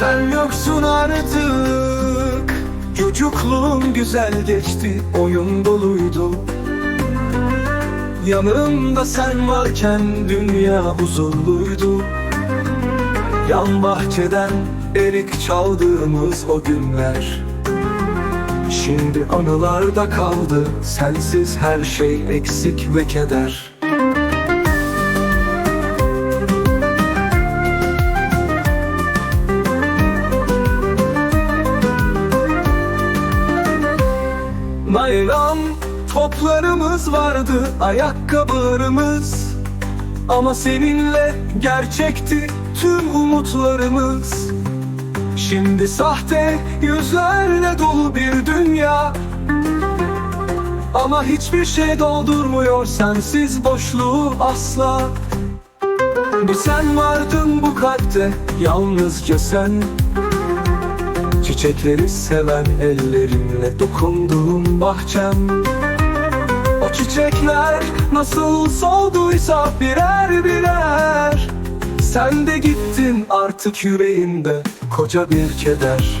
Sen yoksun artık. Çocukluğum güzel geçti Oyun doluydu. Yanımda sen varken Dünya huzurluydu. Yan bahçeden Erik çaldığımız o günler. Şimdi anılarda kaldı Sensiz her şey eksik ve keder Naylon toplarımız vardı ayakkabılarımız. Ama seninle gerçekti tüm umutlarımız. Şimdi sahte yüzlerle dolu bir dünya. Ama hiçbir şey doldurmuyor sensiz boşluğu asla. Bir sen vardın bu kalpte yalnızca sen Çiçekleri seven ellerimle dokunduğum bahçem. O çiçekler nasıl solduysa birer birer. Sen de gittin artık yüreğimde koca bir keder.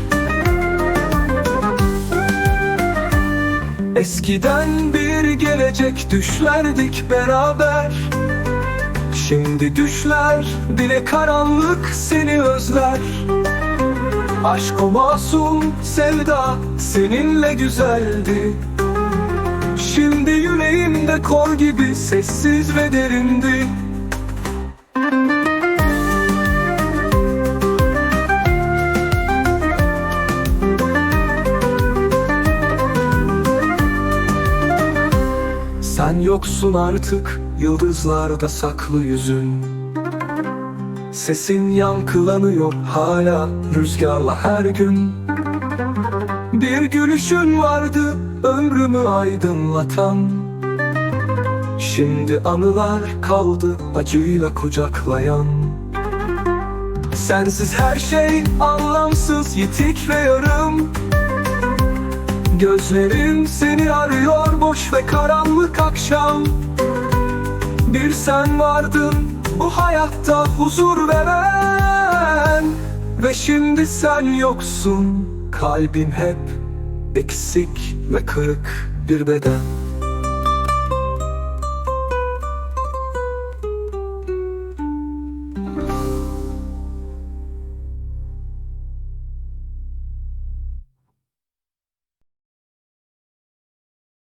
Eskiden bir gelecek düşlerdik beraber. Şimdi düşler bile karanlık seni özler Aşk o masum sevda seninle güzeldi. Şimdi yüreğimde kor gibi sessiz ve derindi. Sen yoksun artık yıldızlarda saklı yüzün Sesin yankılanıyor hala rüzgarla her gün. Bir gülüşün vardı ömrümü aydınlatan. Şimdi anılar kaldı acıyla kucaklayan. Sensiz her şey anlamsız yitik ve yarım. Gözlerim seni arıyor boş ve karanlık akşam. Bir sen vardın bu hayatta huzur veren Ve şimdi sen yoksun. Kalbim hep eksik ve kırık bir beden